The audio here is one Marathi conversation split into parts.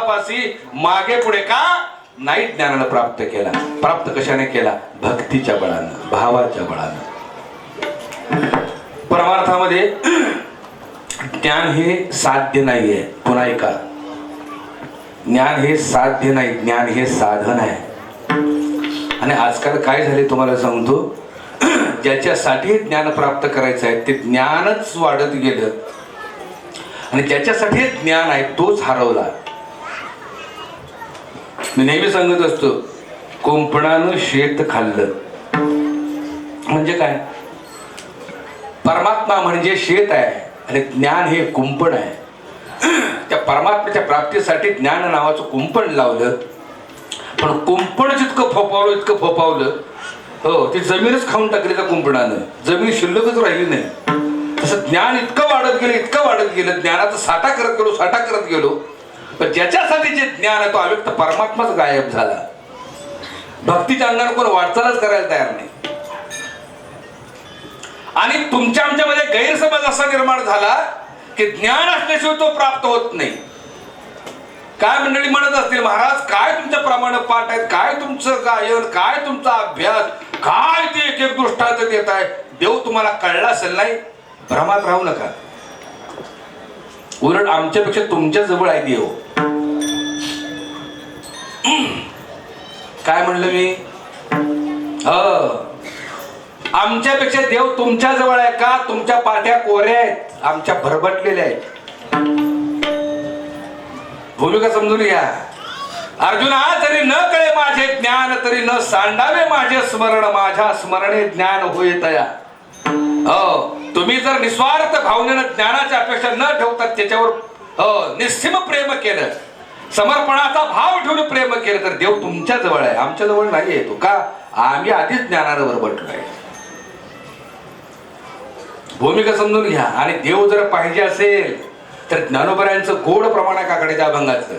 वनवासी मागे पुढे का? नाही ज्ञानाला प्राप्त केला. प्राप्त कशाने केला? भक्तीच्या बळानं भावाच्या बळानं. परमार्थामध्ये ज्ञान हे साध्य नाहीये. पुन्हा ऐका. ज्ञान हे साध्य नाही ज्ञान हे साधन आहे. आणि आजकाल काय झाले तुम्हाला सांगतो? ज्याच्यासाठी ज्ञान प्राप्त करायचं आहे ते ज्ञानच वाढत गेलं. आणि ज्याच्यासाठी ज्ञान आहे तोच हरवला. मी नेहमी सांगत असतो कुंपणानं शेत खाल्लं. म्हणजे काय? परमात्मा म्हणजे शेत आहे आणि ज्ञान हे कुंपण आहे. त्या परमात्म्याच्या प्राप्तीसाठी ज्ञान नावाचं कुंपण लावलं. पण कुंपण जितकं फोपावलं इतकं फोपावलं हो ती जमीनच खाऊन टाकली त्या कुंपणानं. जमीन शिल्लकच राहिली नाही. तसं ज्ञान इतकं वाढत गेलं इतकं वाढत गेलं ज्ञानाचा साठा करत गेलो साठा करत गेलो पण ज्याच्यासाठी जे ज्ञान आहे तो अव्यक्त परमात्माच गायब झाला. भक्तीच्या अंगाने कोण वाटचालच करायला तयार नाही. आणि तुमच्या आमच्यामध्ये गैरसमज असा निर्माण झाला की ज्ञान असल्याशिवाय तो प्राप्त होत नाही. काय मंडळी म्हणत असतील महाराज काय तुमच्या प्रमाण पाठ आहेत? काय तुमचं गायन? काय तुमचा अभ्यास? काय ते एक एक दृष्टांत देत आहे? देव तुम्हाला कळला असेल नाही? भ्रमात राहू नका. उलट आमच्यापेक्षा तुमच्या जवळ आहे देव हो. काय म्हणलं मी? हो. आमच्यापेक्षा देव तुमच्या जवळ आहे का? तुमच्या पाठ्या कोऱ्या आहेत. आमच्या भरभटलेल्या आहेत. भूमिका समजून घ्या. अर्जुना जरी न कळे माझे ज्ञान तरी न सांडावे माझे स्मरण. माझ्या स्मरणे ज्ञान होय तया. हो तुम्ही जर निस्वार्थ भावनेनं ज्ञानाची अपेक्षा न ठेवता त्याच्यावर हो प्रेम केलं समर्पणाचा भाव ठेवून प्रेम केलं तर देव तुमच्या जवळ आहे. आमच्या जवळ नाही येतो का? आम्ही आधीच ज्ञानावर बटलोय. भूमिका समजून घ्या. आणि देव जर पाहिजे असेल तर ज्ञानोबऱ्यांचं गोड प्रमाण आहे काकडे त्या अभंगाचं.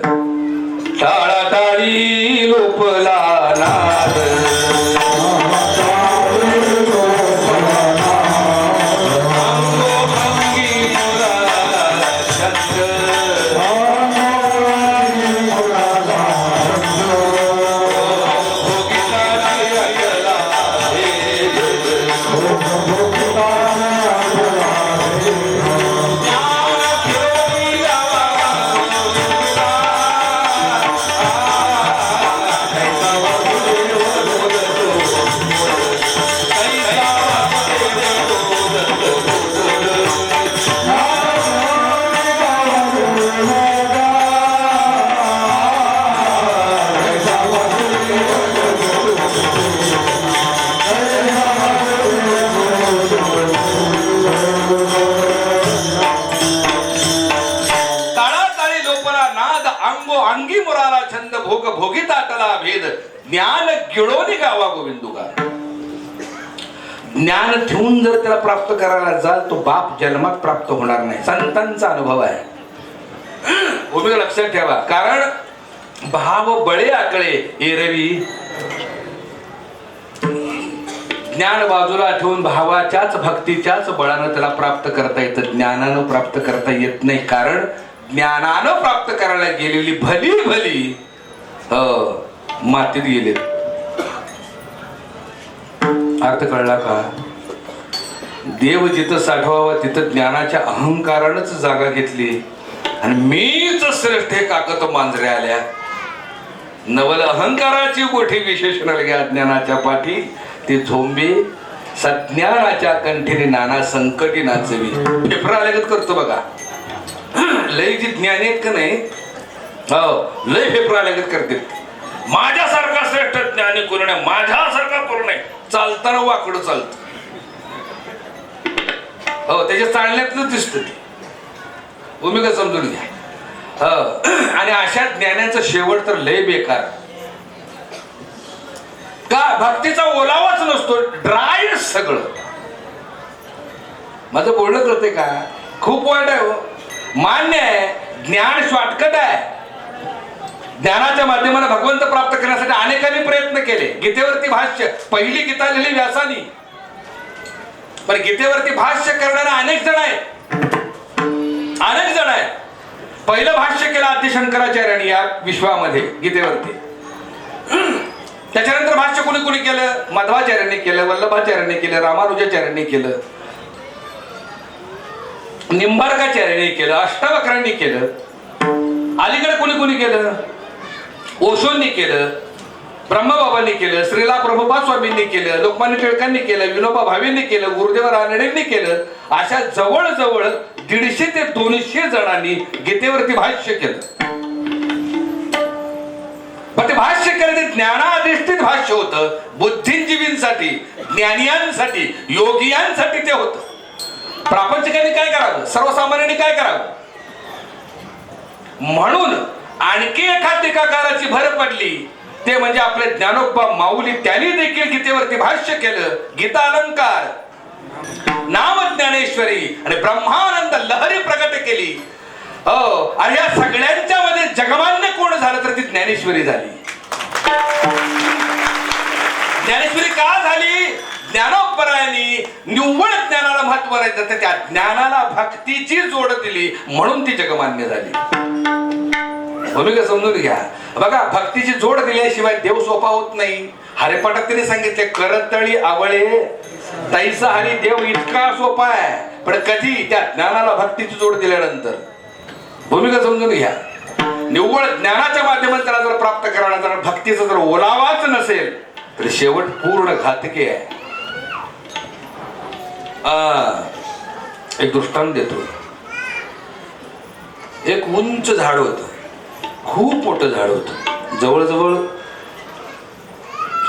टाळाटाळी लोपला नाद. भेद ज्ञान गिळोनी गावा गोविंदुगा ज्ञान ठेवून जर त्याला प्राप्त करायला जाल तो बाप जन्मात प्राप्त होणार नाही. संतांचा अनुभव आहे. भूमिका लक्षात ठेवा. कारण भाव बळे आकळे एरवी ज्ञान बाजूला ठेवून भावाच्याच भक्तीच्याच बळानं त्याला प्राप्त करता येतं. ज्ञानानं प्राप्त करता येत नाही. कारण ज्ञानानं प्राप्त करायला गेलेली भली भली हो, मातीत गेले अर्थ कळला का? देव जिथं साठवावा तिथं ज्ञानाच्या अहंकारानंच जागा घेतली. आणि मीच श्रेष्ठ हे काकत मांजरे आल्या? नवल अहंकाराची गोठी विशेषण घ्या ज्ञानाच्या पाठी. ते झोंबे सज्ञानाच्या कंठीने नाना संकटी नाचवी. पेपर आल्यागत करतो बघा. लय जी ज्ञानी आहेत का नाही? हो लय फेफरा आल्यागत करते माझ्यासारखा श्रेष्ठ ज्ञानी कोण नाही माझ्यासारखा कोण नाही. चालताना वाकडं चालत. हो त्याच्या चालण्यातलं दिसत ते भूमिका समजून घ्या. हो आणि अशा ज्ञानाचं शेवट तर लय बेकार. का भक्तीचा ओलावाच नसतो ड्राय सगळं. माझं बोलणं कळतंय का? खूप वाईट आहे हो. मान्य आहे ज्ञान शॉर्टकट आहे. ज्ञानाच्या माध्यमाने भगवंत प्राप्त करण्यासाठी अनेकांनी प्रयत्न केले. गीतेवरती भाष्य पहिली गीता लिहिली व्यासानी. पण गीतेवरती भाष्य करणारे अनेक जण आहेत. अनेक जण आहेत. पहिलं भाष्य केलं आद्य शंकराचार्यांनी या विश्वामध्ये गीतेवरती. त्याच्यानंतर भाष्य कोणी कोणी केलं? मध्वाचार्यांनी केलं वल्लभाचार्यांनी केलं रामानुजाचार्यांनी केलं. निंबार्काचार्यांनी केलं अष्टावक्रांनी केलं. अलीकडे कोणी कोणी केलं? ओशोंनी केलं ब्रह्मबाबांनी केलं श्रीला प्रभुपाद स्वामींनी केलं लोकमान्य टिळकांनी केलं विनोबा भावेंनी केलं गुरुदेव रानडेंनी केलं अशा जवळजवळ दीडशे ते दोनशे जणांनी गीतेवरती भाष्य केलं. पण ते भाष्य केलं ते ज्ञानाधिष्ठित भाष्य होतं बुद्धिजीवींसाठी ज्ञानियांसाठी योगियांसाठी ते होतं. प्रापंचिकांनी काय करावं? सर्वसामान्यांनी काय करावं? म्हणून आणखी एका टीकाकाराची भर पडली ते म्हणजे आपले ज्ञानोबा माऊली त्यांनी देखील गीतेवरती भाष्य केलं गीता अलंकार नाम ज्ञानेश्वरी आणि ब्रह्मानंद लहरी प्रकट केली. हो आणि या सगळ्यांच्या मध्ये जगमान्य कोण झालं तर ती ज्ञानेश्वरी झाली. ज्ञानेश्वरी का झाली? ज्ञानोपरायणी निव्वळ ज्ञानाला महत्त्व नाही तर त्या ज्ञानाला भक्तीची जोड दिली म्हणून ती जगमान्य झाली. भूमिका समजून घ्या. बघा भक्तीची जोड दिल्याशिवाय देव सोपा होत नाही. हरेपाठात तिने सांगितले करतळी आवळे तैसा हरी देव इतका सोपा आहे. पण कधी त्या ज्ञानाला भक्तीची जोड दिल्यानंतर? भूमिका समजून घ्या. निव्वळ ज्ञानाच्या माध्यमात त्याला जर प्राप्त करायला जर भक्तीचा जर ओलावाच नसेल तर शेवट पूर्ण घातकी आहे. एक दृष्टांत देतो. एक उंच झाड होतं. खूप मोठं झाड होतं. जवळजवळ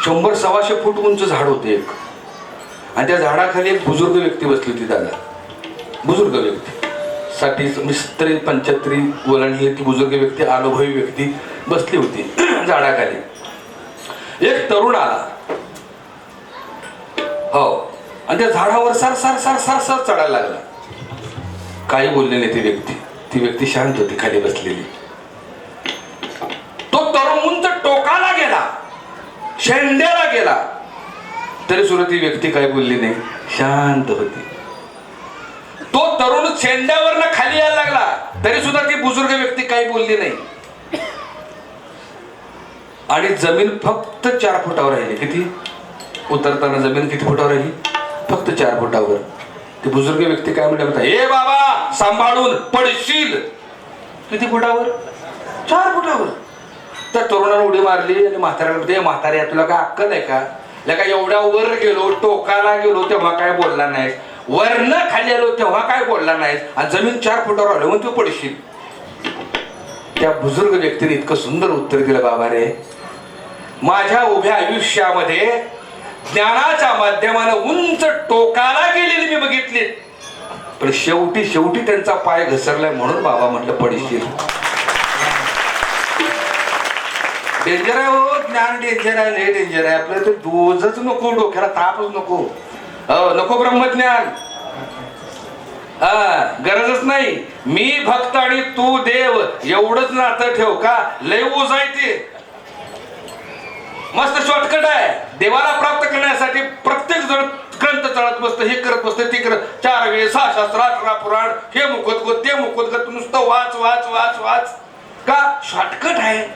शंभर सव्वाशे फूट उंच झाड होते एक. आणि त्या झाडाखाली एक बुजुर्ग व्यक्ती बसली होती दादा. बुजुर्ग व्यक्ती. साठी मिस्त्री पंच्याहत्तरी ओलांडली ती बुजुर्ग व्यक्ती अनुभवी व्यक्ती बसली होती झाडाखाली. एक तरुण आला. हो. आणि त्या झाडावर सर सर सर सर सर चढायला लागला. काही बोलले नाही ती व्यक्ती. ती व्यक्ती शांत होती खाली बसलेली. तो तरुण उंच टोकाला गेला. शेंड्याला गेला. तरी सुद्धा ती व्यक्ती काय बोलली नाही. शांत होती. तो तरुण शेंड्यावर खाली यायला लागला. तरी सुद्धा ती बुजुर्ग व्यक्ती काही बोलली नाही. आणि जमीन फक्त चार फुटावर राहिली. किती? उतरताना जमीन किती फुटावर राहिली? फक्त चार फुटावर. ते बुजुर्ग व्यक्ती काय म्हणते म्हणता ए बाबा सांभाळून पडशील. किती फुटावर? चार फुटावर. त्या तरुणाला उडी मारली आणि म्हाताऱ्याला ते म्हातारे तुला काय अक्कल आहे का? लका एवढ्या वर गेलो टोकाला गेलो तेव्हा काय बोलला नाहीस. वरनं खाली आलो तेव्हा काय बोलला नाहीस. आणि जमीन चार फुटावर आलो म्हणून तू पडशील. त्या बुजुर्ग व्यक्तीने इतकं सुंदर उत्तर दिलं बाबा रे माझ्या उभ्या आयुष्यामध्ये ज्ञानाच्या माध्यमानं उंच टोकाला गेलेली मी बघितली. पण शेवटी शेवटी त्यांचा पाय घसरलाय म्हणून बाबा म्हटलं पडशील. डेंजर आहे हो ज्ञान डेंजर आहे लय डेंजर आहे. आपलं तर दोजच नको डोक्याला तापच नको. हो नको ब्रह्मज्ञान. हा गरजच नाही. मी भक्त आणि तू देव. एवढंच नातं ठेव का? लय ओझ आहे ते. मस्त शॉर्टकट आहे. देवाला प्राप्त करण्यासाठी प्रत्येक जण ग्रंथ चढत बसतं हे करत बसतं ते करत चार वेळ सहा शास्त्र अठरा पुराण हे मुखोद्गत ते मुखोद्गत नुसतं वाच वाच वाच वाच. का? शॉर्टकट आहे.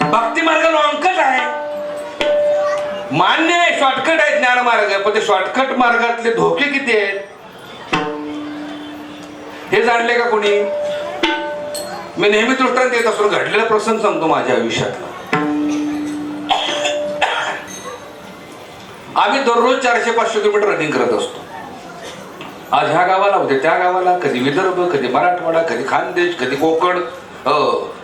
भक्ती मार्ग लॉंगकट आहे. मान्य आहे शॉर्टकट आहे ज्ञान मार्ग पण ते शॉर्टकट मार्गातले धोके किती आहेत? हे जाणले का कोणी? मी नेहमी दृष्टांत देत असतो घडलेला प्रसंग सांगतो माझ्या आयुष्यातला आम्ही दररोज चारशे पाचशे किलोमीटर रनिंग करत असतो. आज ह्या गावाला उद्या त्या गावाला कधी विदर्भ कधी मराठवाडा कधी खानदेश कधी कोकण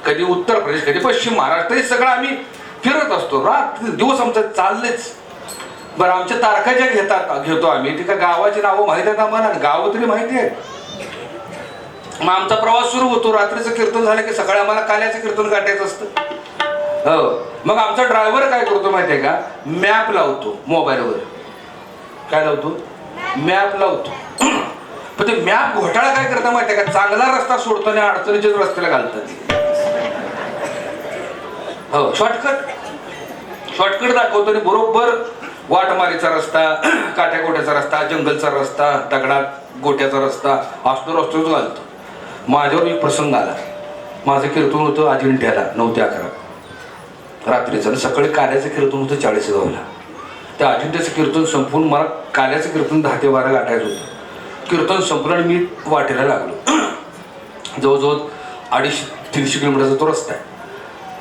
कधी उत्तर प्रदेश कधी पश्चिम महाराष्ट्र हे सगळं आम्ही फिरत असतो. रात दिवस आमचं चाललेच. बरं आमच्या तारखा ज्या घेतात घेतो आम्ही. ती का गावाची नावं माहिती आहेत आम्हाला गावं तरी माहिती आहेत. मग आमचा प्रवास सुरू होतो. रात्रीचं कीर्तन झालं की सकाळी आम्हाला काल्याचं कीर्तन काढायचं असतं. हो. मग आमचा ड्रायव्हर काय करतो माहितीये का? मॅप लावतो मोबाईलवर काय लावतो? मॅप लावतो. पण ते मॅप घोटाळा काय करता माहितीये का? चांगला रस्ता सोडतो आणि अडचणीच्याच रस्त्याला घालतात. हो. शॉर्टकट शॉर्टकट दाखवतो आणि बरोबर वाटमारीचा रस्ता काट्या गोट्याचा रस्ता जंगलचा रस्ता दगडात गोट्याचा रस्ता असतो रस्त्याच घालतो. माझ्यावर एक प्रसंग आला. माझं कीर्तन होतं अजिंठ्याला नऊ ते अकरा. रात्रीचं आणि सकाळी काल्याचं कीर्तन होतं चाळीस गावला त्या अजिंठ्याचं कीर्तन संपून मला काल्याचं कीर्तन दहा ते बारा गाठायचं होतं. कीर्तन संपलं आणि मी वाटेला लागलो. जवळजवळ अडीचशे तीनशे किलोमीटरचा तो रस्ता आहे.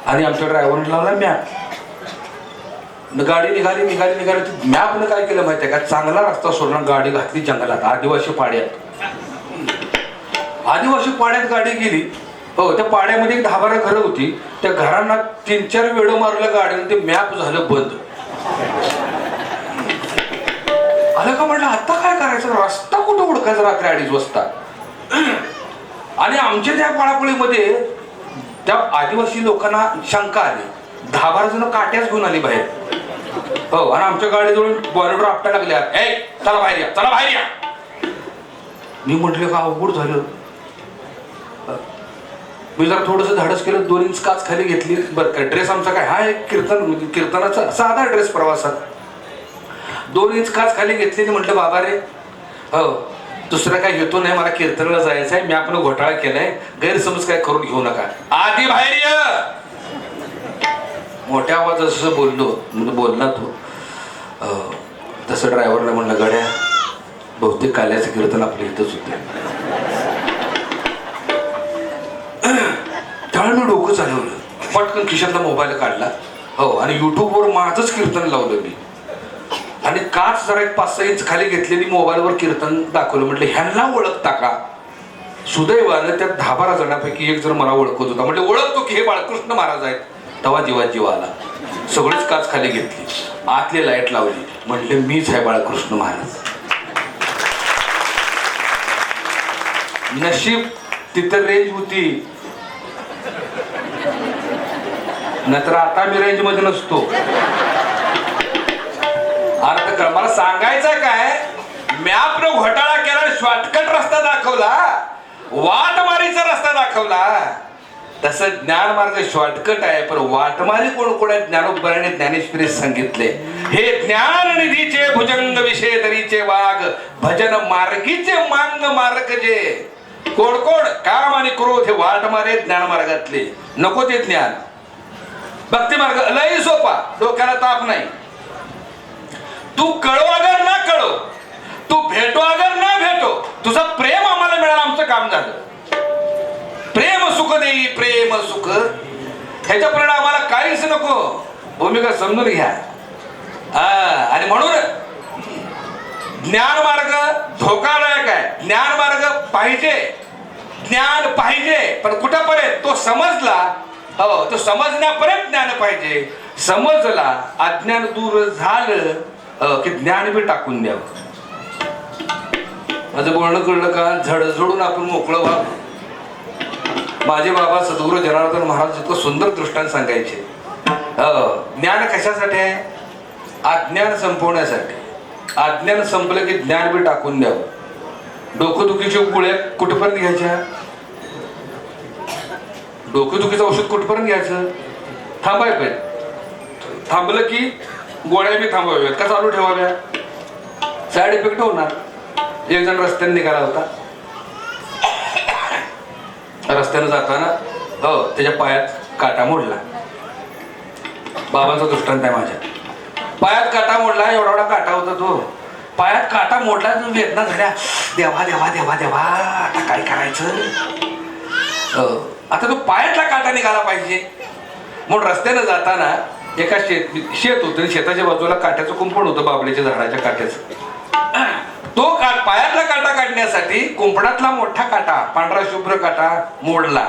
आणि आमच्या ड्रायव्हरने लावला मॅप गाडी निघाली निघाली निघाली. मॅपनं काय केलं माहिती आहे का? चांगला रस्ता सोडला गाडी घातली जंगलात. आदिवासी पाड्यात. आदिवासी पाड्यात गाडी गेली. हो त्या पाड्यामध्ये एक दहा बारा घरं होती. त्या घरांना तीन चार वेळ मारलं गाडीनं ते मॅप झालं बंद. आलं का म्हटलं आता काय करायचं? रस्ता कुठं ओळखायचा रात्री अडीच वाजता? आणि आमच्या त्या पळापळीमध्ये त्या आदिवासी लोकांना शंका आली. दहा बारा जण काट्याच घेऊन आली बाहेर. हो आणि आमच्या गाडीजवळ बॉर्डर आपटा लागल्या. ए चला बाहेर या चला बाहेर या. मी म्हटलं का अवघड झालं? मी जरा थोडंसं धाडस केलं दोन इंच काच खाली घेतली. बरं काय ड्रेस आमचा काय? हा एक कीर्तन कीर्तनाचा साधा ड्रेस प्रवासात. दोन इंच काच खाली घेतली म्हटलं बाबा रे हो दुसरं काय घेतो नाही मला कीर्तनाला जायचं आहे मी आपण घोटाळा केलाय. गैरसमज काय करून घेऊ नका. आधी बाहेर ये. मोठ्या आवाजात जसं बोललो म्हणजे बोलला तो. तसं ड्रायव्हरला म्हणलं गड्या बहुतेक काल्याचं कीर्तन आपल्या इथंच होते पटकन खिशातला मोबाईल काढला. हो आणि युट्यूबवर माझंच कीर्तन लावलं मी. आणि काच जरा एक पाच सहा इंच खाली घेतलेली मोबाईलवर कीर्तन दाखवलं. म्हटलं ह्यांना ओळखता का? सुदैवानं त्या दहा बारा जणांपैकी एक जर मला ओळखत होता. म्हटलं ओळखतो की हे बाळकृष्ण महाराज आहेत. तेव्हा जीवा जीव आला. सगळीच काच खाली घेतली. आतली लाइट लावली. म्हटले मीच आहे बाळकृष्ण महाराज. नशीब तिथं रेंज होती. नाहीतर आता मी रेंजमध्ये नसतो. अर्थ कर मला सांगायचं काय? मॅपनं घोटाळा केला शॉर्टकट रस्ता दाखवला वाटमारीचा रस्ता दाखवला. तसं ज्ञानमार्ग शॉर्टकट आहे पण वाटमारी कोण कोण आहे ज्ञानोपराने ज्ञानेश्वरी सांगितले. हे ज्ञान निधीचे भुजंग विषय तरीचे वाघ भजन मार्गीचे मांग मार्ग जे. कोण कोण काम आणि क्रोध हे वाटमारे ज्ञानमार्गातले. नको ते ज्ञान. भक्ती मार्ग लय सोपा. डोक्याला ताप नाही. तू कळो अगर ना कळो. तू भेटो अगर ना भेटो. तुझं प्रेम आम्हाला मिळालं आमचं काम झालं. प्रेम सुख देई प्रेम सुख. ह्याच्या परिणाम आम्हाला काहीच नको. भूमिका समजून घ्या. हा, आणि म्हणून ज्ञान मार्ग धोकादायक आहे. ज्ञान मार्ग पाहिजे. ज्ञान पाहिजे. पण कुठं पर्यंत तो समजला हो तो समजण्यापर्यंत ज्ञान पाहिजे. समजला अज्ञान दूर झालं की ज्ञान बी टाकून द्यावं. माझं बोलणं कळलं का? झड झडून आपण मोकळं व्हावं. माझे बाबा सद्गुरू जनार्दन महाराज इतकं सुंदर दृष्टांत सांगायचे. ज्ञान कशासाठी आहे? अज्ञान संपवण्यासाठी. अज्ञान संपलं की ज्ञान बी टाकून द्यावं. डोकंदुखीच्या गुळ्या कुठपर्यंत घ्यायच्या? डोकेदुखीचं औषध कुठपर्यंत घ्यायचं? थांबायचं पाहिजे. थांबलं की गोळ्या बी थांबवाव्यात. का चालू ठेवाव्या? साईड इफेक्ट होणार. एक जण रस्त्याने निघाला होता. रस्त्यानं जाताना हो त्याच्या पायात काटा मोडला. बाबांचा दृष्टांत आहे माझ्या. पायात काटा मोडला एवढा एवढा काटा होता तो. पायात काटा मोडला तू वेदना झाल्या देवा देवा देवा देवा आता काय करायचं? हो. आता तो पायातला काटा निघाला पाहिजे. म्हणून रस्त्यानं जाताना एका शेत शेत होतं. शेताच्या बाजूला काट्याचं कुंपण होतं बाबळीच्या झाडाच्या काट्याचं. तो काट पायातला काटा काढण्यासाठी कुंपणातला मोठा काटा पांढरा शुभ्र काटा मोडला.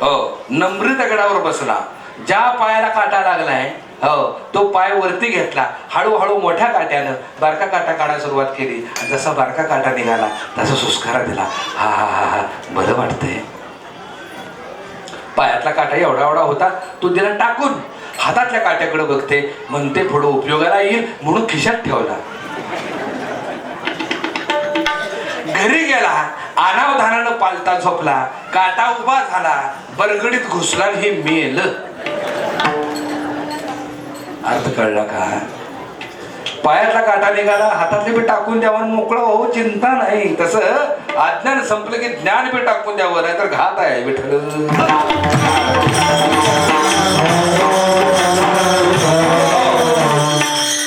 हो नम्र दगडावर बसला. ज्या पायाला काटा लागलाय हो तो पाय वरती घेतला. हळूहळू मोठ्या काट्यानं बारका काटा काढायला सुरुवात केली. जसा बारका काटा निघाला तसा सुस्कारा दिला. हा हा हा हा. बरं वाटतंय. पायातला काटा एवढा एवढा होता तो दिला टाकून हातातल्या काट्याकडे बघते. म्हणते पुढं उपयोगाला येईल म्हणून खिशात ठेवला. घरी गेला अनावधानानं पालता झोपला काटा उभा झाला बरगडीत घुसला आणि हे मेल. अर्थ कळला का? पायातला काटा निघाला हातातले बी टाकून द्यावं मोकळं हो चिंता नाही. तसं अज्ञान संपलं की ज्ञान बी टाकून द्यावं नाही तर घात आहे विठ्ठल.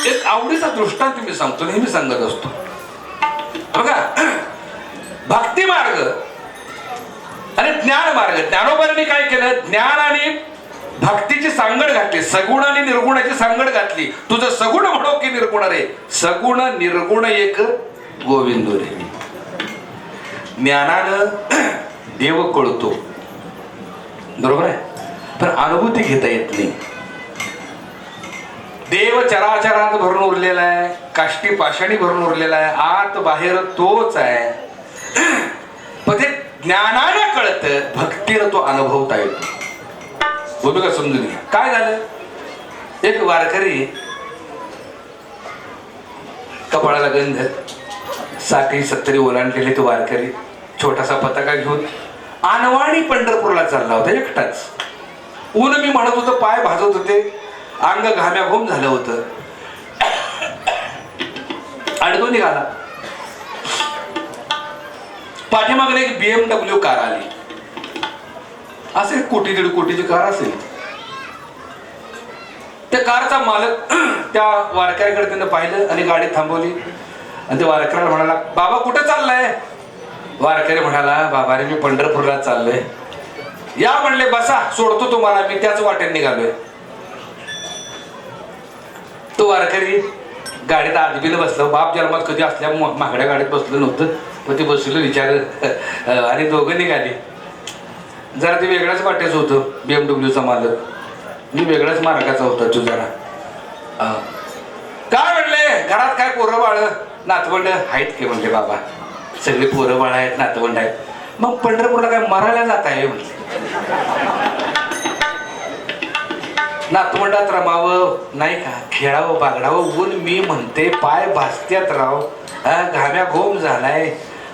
एक आवडीचा दृष्टांत मी सांगतो नेहमी सांगत असतो. बघा भक्ती मार्ग आणि ज्ञान मार्ग ज्ञानोबांनी काय केलं? ज्ञान आणि भक्तीची सांगड घातली सगुण आणि निर्गुणाची सांगड घातली. तुझं सगुण म्हणो की निर्गुण रे. सगुण निर्गुण एक गोविंद रे. ज्ञानानं देव कळतो. बरोबर आहे? पण अनुभूती घेता येत नाही. देव चराचरात भरून उरलेला आहे काष्टी पाषाणी भरून उरलेला आहे आत बाहेर तोच आहे. पण ते ज्ञानानं कळत भक्तीनं तो अनुभवता येतो. भूमिका समजून घ्या? काय झालं? एक वारकरी कपाळाला गंधसाठी सत्तरी ओलांडलेले तो वारकरी छोटासा पताका घेऊन अनवाणी पंढरपूरला चालला होता एकटाच. ऊन मी म्हणत होतो पाय भाजत होते अंग घाम्या घुम झालं होतं. अडकून निघाला. पाठीमागून एक बीएमडब्ल्यू कार आली. असेल कोटी दीड कोटीची कार असेल. त्या कारचा मालक त्या वारकऱ्याकडे त्यानं पाहिलं आणि गाडी थांबवली. आणि त्या वारकऱ्याला म्हणाला बाबा कुठे चाललाय? वारकरी म्हणाला बाबा रे मी पंढरपूरला चाललोय. या म्हणले बसा सोडतो तुम्हाला मी त्याच वाटेत निघालोय. तो वारकरी गाडीत आदबीनं बसलो. बाप जन्मात कधी असल्या म- महागड्या गाडीत बसलं नव्हतं. पण ते बसलो विचार आणि दोघं निघाली. जरा ते वेगळ्याच वाटेचं होतं बी एम डब्ल्यूचा मालक. मी वेगळ्याच मार्गाचा होता तू जरा. काय म्हणले? घरात काय पोरं बाळ? नातवंड आहेत की म्हणले बाबा? सगळे पोरं बाळ आहेत नातवंड आहेत. मग पंढरपूरला काय मरायला जात आहे म्हणले. नातवंडात रमावं नाही का? खेळावं बागडावं ऊन मी म्हणते पाय भासत्यात राव. घाम्या घोम झालाय.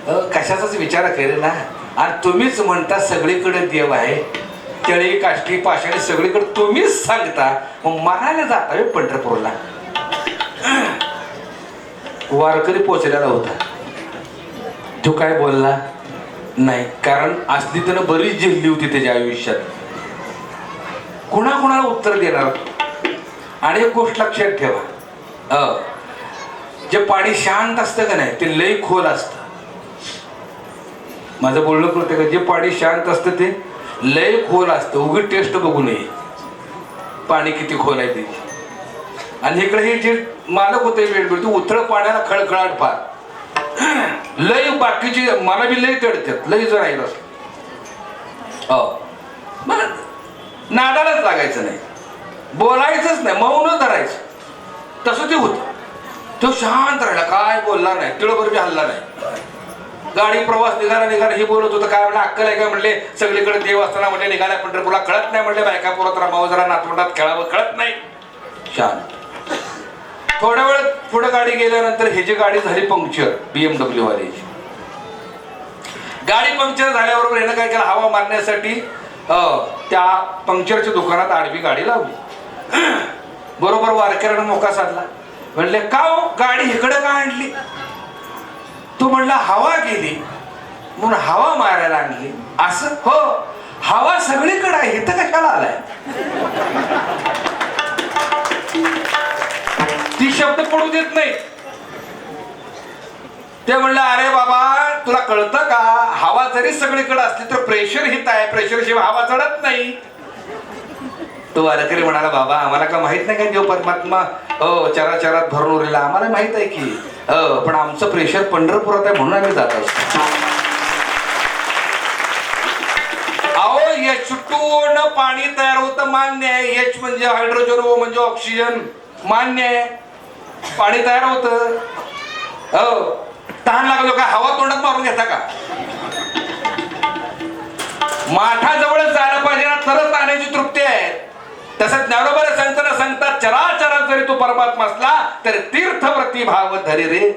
कशाचाच विचार करे ना आणि तुम्हीच म्हणता सगळीकडे देव आहे. केळी काष्टी पाषाणी सगळीकडे तुम्हीच सांगता. मग मरायला जाता पंढरपूरला? वारकरी पोचलेला होता. तो काय बोलला? नाही कारण असली त्यानं बरीच जिल्ली होती त्याच्या आयुष्यात. कुणाकुणाला उत्तर देणार? आणि एक गोष्ट लक्षात ठेवा. अ, जे पाणी शांत असतं का नाही ते लय खोल असतं. माझं बोलणं प्रत्येक का? जे पाणी शांत असतं ते लय खोल असतं. उगी टेस्ट बघू नये. पाणी किती खोल आहे ते. आणि इकडे हे जे मालक होते वेळ ते उथळ पाण्याला खळखळाट फार. लय बाकीची मला बी लय तडतात. लय जर राहिलं असं. हो. मला नादालाच लागायचं नाही. बोलायचंच नाही. मौन धरायचं. तसं ते होतं. तो शांत राहिला. काय बोलला नाही. तिळभर बी हल्ला नाही. गाडी प्रवास निघाला निघाला हे बोलत होतं. काय म्हणलं अक्कल आहे काय म्हणले सगळीकडे देव असताना म्हणले निघाल्या पंढरपूरला. कळत नाही म्हणले बायका पुरत रामावं जरा नातवंडात खेळावं. कळत नाही. शांत. थोड्या वेळ पुढे गाडी गेल्यानंतर हे जी गाडी झाली पंक्चर बीएमडब्ल्यू वाल्याची. गाडी पंक्चर झाल्याबरोबर यानं काय केलं? हवा मारण्यासाठी त्या पंक्चरच्या दुकानात आडवी गाडी लावली. बरोबर वारकऱ्यानं मोका साधला. म्हणले का हो? गाडी इकडे का आणली? तो म्हणला हवा गेली. म्हणून हवा मारायला आणली. असं? हो. हवा सगळीकडे आहे. इथं कशाला आलाय? ती शब्द पडू देत नाही. ते म्हणलं अरे बाबा तुला कळतं का? हवा जरी सगळीकडे असली तर प्रेशर हित आहे. प्रेशर शिवाय हवा चढत नाही. तो वारकरी म्हणाला बाबा आम्हाला का माहीत नाही का देव परमात्मा? हो चराचरात भरून उरलेला. आम्हाला माहीत आहे की पण आमचं प्रेशर पंढरपुरात आहे म्हणून आम्ही जात असतो. अहो एच टू न पाणी तयार होतं मान्य आहे. एच म्हणजे हायड्रोजन ओ म्हणजे ऑक्सिजन मान्य आहे. पाणी तयार होतं. हो तहान लागलो का? हवा तोंडात मारून घेता का? माठाजवळच जायला पाहिजे ना तरच पाण्याची तृप्ती आहे. तसंच ज्ञानोबाला सांगताना सांगतात चराचरात जरी तो परमात्मा असला तर तीर्थ प्रतिभाव धरी रे.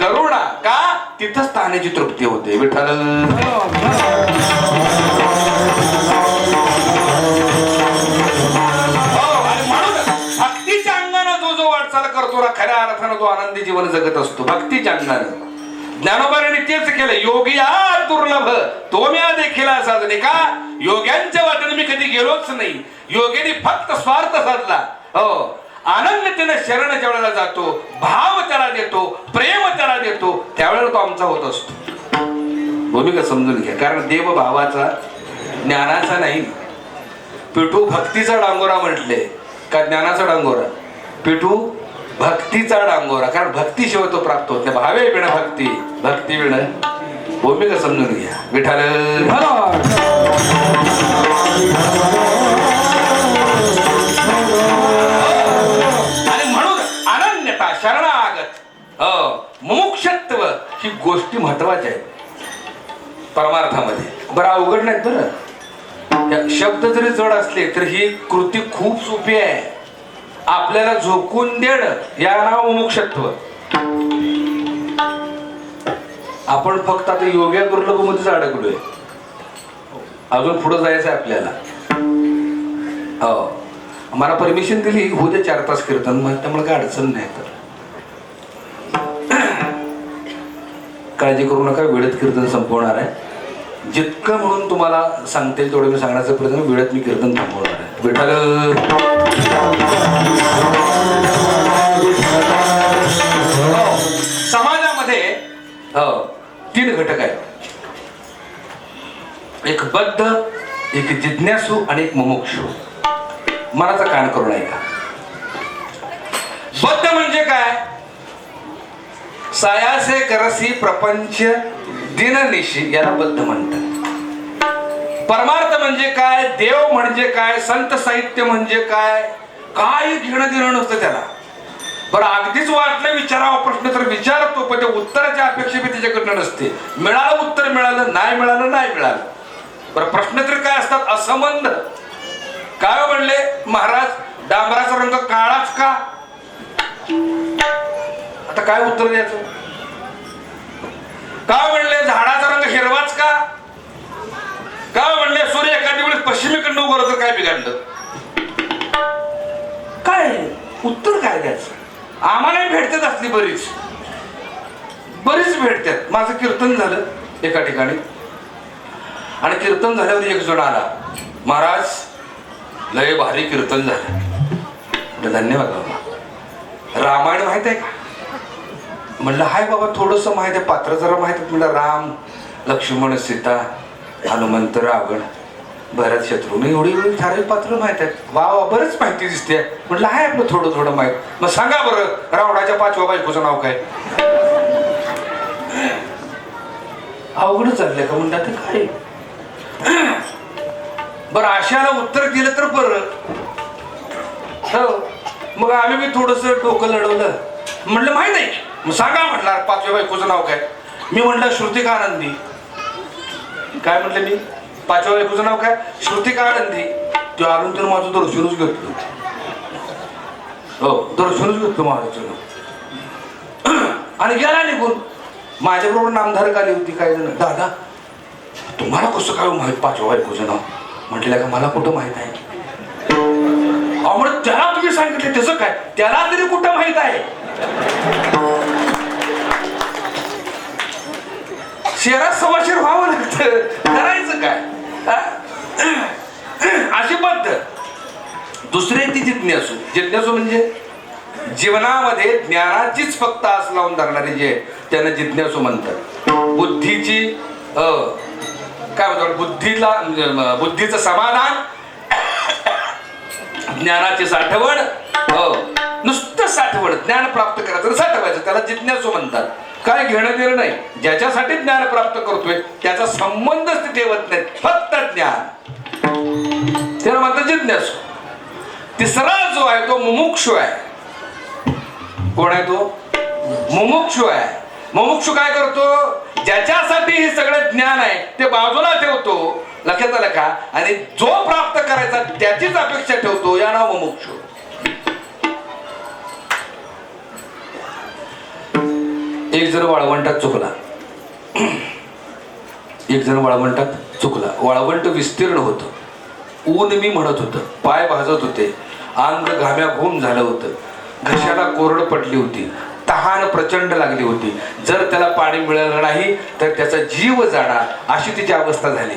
करुणा का? तिथं स्थानाची तृप्ती होते. विठ्ठल. हो, भक्तीच्या अंगाने जो जो वाटचाल करतो ना खऱ्या अर्थानं तो आनंदी जीवन जगत असतो. भक्तीच्या अंगानं. ज्ञानोबाने तेच केलं. योगी हा दुर्लभ. तो मी देखील साधने का? योग्यांच्या वाटेने मी कधी गेलोच नाही. योगीने फक्त स्वार्थ साधला. हो. आनंद शरण ज्या जातो भाव त्याला देतो प्रेम त्याला देतो त्यावेळेला तो आमचा होत असतो. भूमिका समजून घ्या. कारण देव भावाचा ज्ञानाचा नाही. पिठू भक्तीचा डांगोरा म्हटले का ज्ञानाचा डांगोरा? पिठू भक्तीचा डांगोरा. कारण भक्तीशिवाय तो प्राप्त होत नाही. भावे विण भक्ती. भक्ती विण. भूमिका समजून घ्या. विठाल हो, मुमुक्षत्व ही गोष्टी महत्त्वाच्या आहेत परमार्थामध्ये. बरं अवघड नाहीत बरं. शब्द जरी जड असले तर ही कृती खूप सोपी आहे. आपल्याला झोकून देणं या नाव मुमुक्षत्व. आपण फक्त आता योग्या दुर्लभ मध्येच अडकलोय. अजून पुढे जायचं आहे आपल्याला. हो. मला परमिशन दिली होते चार तास कीर्तन मग त्यामुळे काय अडचण नाही तर काळजी करू नका वेळेत कीर्तन संपवणार आहे. जितकं म्हणून तुम्हाला सांगता येईल तेवढं मी सांगण्याचा प्रयत्न वेळेत मी कीर्तन थांबवणार आहे. विठाल हो, समाजामध्ये हो. तीन घटक आहेत. एक बद्ध एक जिज्ञासू आणि एक मुमुक्षू. मनाचा कान करून ऐका बद्ध म्हणजे काय? सायासे करसी प्रपंच दिननिशी याला बद्ध म्हणतात. परमार्थ म्हणजे काय देव म्हणजे काय संत साहित्य म्हणजे काय काय घेणं देणं नसतं त्याला. बरं अगदीच वाटलं विचारावा प्रश्न तर विचारतो पण त्या उत्तराची अपेक्षा बी त्याच्याकडनं नसते. मिळालं उत्तर मिळालं नाही मिळालं नाही मिळालं. बरं प्रश्न तरी काय असतात? असंबंध. काय हो म्हणले? महाराज डांबराचा रंग काळाच का? आता काय उत्तर द्यायचं? काय म्हणले झाडाचा रंग हिरवाच का? काय म्हणले सूर्य एखादी वेळेस पश्चिमेकडनं उभं तर काय बिघडलं? काय? उत्तर काय द्यायचं? आम्हालाही भेटतात असली बरीच. बरीच भेटतात. माझं कीर्तन झालं एका ठिकाणी. आणि कीर्तन झाल्यावर एक जण आला. महाराज लय भारी कीर्तन झालं. धन्यवाद बाबा. रामायण माहीत आहे का? म्हणलं हाय बाबा थोडस माहीत आहे पात्र जरा माहीत आहे म्हणलं राम लक्ष्मण सीता हनुमंत रावण भरत शत्रुघ्न एवढी एवढी ठराविक पात्र माहीत आहेत. वा वा बरंच माहिती दिसते म्हटलं आहे आपलं थोडं थोडं माहीत. मग सांगा बरं रावणाच्या पाचव्या बायकोचं नाव काय? अवघड चाललंय का म्हणतात तर काय? बरं आशाला उत्तर दिलं तर बरं. हो मग आम्ही मी थोडस डोकं लढवलं. म्हणलं माहीत आहे मग सांगा म्हटलं पाचव्या बायकोचं नाव काय? मी म्हटलं श्रुतिका आनंदी काय म्हटलं मी? पाचव्या बायकोचं नाव काय? श्रुतिका आनंदी तो अरुण तर माझं दर्शनच घेतलं. हो दर्शनच घेतलं माझं आणि गेला निघून. माझ्याबरोबर नामधारक आली होती काय जण. दादा तुम्हाला कसं काय हो माहीत पाचव्या बायकोचं नाव? म्हटलं का मला कुठं माहीत आहे? त्याला तुम्ही सांगितलं त्याचं काय? त्याला तरी कुठं माहीत आहे? शहरात सवाशेर व्हावं लागतं. करायचं काय? अशी पद्धत. दुसरे ती जिज्ञासू. जिज्ञासू म्हणजे जीवनामध्ये ज्ञानाचीच फक्त आस लावून धरणारे जे त्यांना जिज्ञासू म्हणतात. बुद्धीची अ, काय म्हणतो बुद्धीला बुद्धीचं समाधान ज्ञानाची साठवण हो नुसतं साठवण. ज्ञान प्राप्त करायचं साठवायचं. त्याला जिज्ञासू म्हणतात. काय घेणं देणं नाही. ज्याच्यासाठी ज्ञान प्राप्त करतोय त्याचा संबंधच ते ठेवत नाही. फक्त ज्ञान. त्याला म्हणतात जिज्ञासू. तिसरा जो आहे तो मुमुक्षु आहे. कोण आहे तो? मुमुक्षु आहे. मुमुक्षु काय करतो? ज्याच्यासाठी हे सगळं ज्ञान आहे ते बाजूला ठेवतो. लक्षात आलं का? आणि जो प्राप्त करायचा त्याचीच अपेक्षा ठेवतो. या नाव मुमुक्षु. एक जण वाळवंटात चुकला. एक जण वाळवंटात चुकला. वाळवंट विस्तीर्ण होतं. ऊन मी म्हणत होतं. पाय भाजत होते. अंग घाम्या घूम झालं होतं. घशाला कोरड पडली होती. तहान प्रचंड लागली होती. जर त्याला पाणी मिळालं नाही तर त्याचा जीव जाणार अशी तिची अवस्था झाली.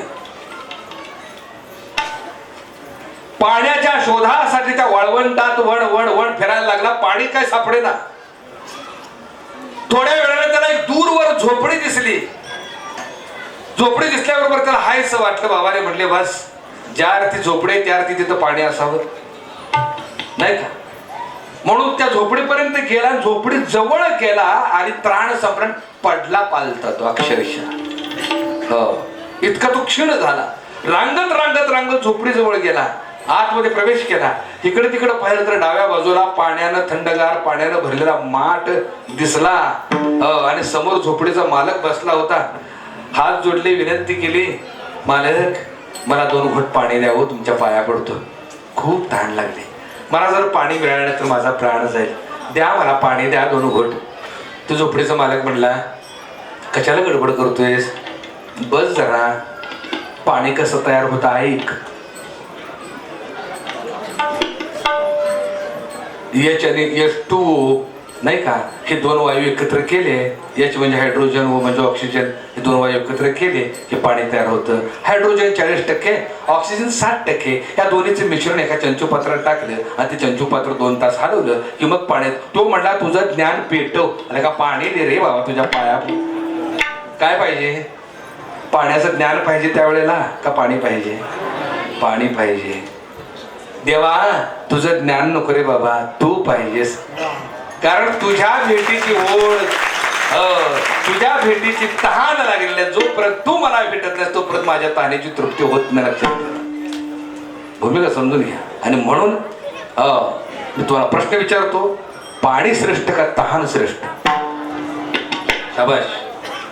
पाण्याच्या शोधासाठी त्या वाळवंटात वण वण वण फिरायला लागला. पाणी काय सापडे ना थोड्या वेळाने त्याला एक दूरवर झोपडी दिसली. झोपडी दिसल्याबरोबर त्याला हायच वाटलं बाबाने म्हटले बस ज्या अर्थी झोपडे त्या अर्थी तिथं पाणी असावं. नाही का? म्हणून त्या झोपडीपर्यंत गेला झोपडी जवळ गेला आणि त्राण संपरण पडला पालता तो अक्षरशः. हो. इतका तो क्षीण झाला. रांगत रांगत रांगत झोपडी जवळ गेला. आतमध्ये प्रवेश केला. इकडे तिकडे पाहिलं तर डाव्या बाजूला पाण्यानं थंडगार पाण्यानं भरलेला माठ दिसला. हो, आणि समोर झोपडीचा मालक बसला होता. हात जोडले विनंती केली मालक मला दोन घोट पाणी द्यावं हो, तुमच्या पाया पडतो. खूप तहान लागली. मला जर पाणी मिळालं तर माझा प्राण जाईल. द्या मला पाणी द्या दोन घोट. तो झोपडीचा मालक म्हणला कशाला गडबड करतोयस? बस जरा. पाणी कसं तयार होतं ऐक. एच आणि एच टू नाही का? हे दोन वायू एकत्र केले. एच म्हणजे हायड्रोजन व म्हणजे ऑक्सिजन हे दोन वायू एकत्र केले की पाणी तयार होतं. हायड्रोजन चाळीस टक्के ऑक्सिजन साठ टक्के. या दोन्हीचं मिश्रण एका चंचूपात्रात टाकलं आणि ते चंचूपात्र दोन तास हलवलं की मग पाण्यात तो म्हणला तुझं ज्ञान पेटव. आणि का पाणी दे रे बाबा तुझ्या पाया काय पाहिजे? पाण्याचं ज्ञान पाहिजे त्यावेळेला? का पाणी पाहिजे? पाणी पाहिजे. देवा तुझं ज्ञान नको रे बाबा तू पाहिजेस. कारण तुझ्या भेटीची ओढ हो, तुझ्या भेटीची तहान लागलेली जोपर्यंत तू मला भेटत नाही तोपर्यंत माझ्या तहानेची तृप्ती होत नाही लक्षात. भूमिका समजून घ्या. आणि म्हणून हो, मी तुम्हाला प्रश्न विचारतो. पाणी श्रेष्ठ का तहान श्रेष्ठ? शाबाश.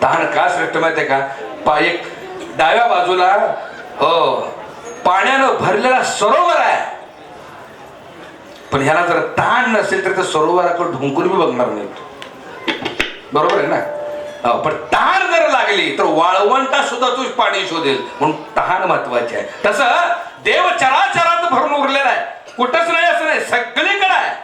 तहान का श्रेष्ठ माहितीये का? पा एक डाव्या बाजूला हो पाण्यानं भरलेला सरोवर आहे. पण ह्याला जर तहान नसेल तर त्या सरोवराकडे ढुंकून बी बघणार नाही बरोबर आहे ना? पण तहान जर लागली तर वाळवंटा सुद्धा तू पाणी शोधेल. म्हणून तहान महत्वाची आहे. तसं देव चराचरात भरून उरलेला आहे. कुठंच नाही असं नाही. सगळीकडे आहे.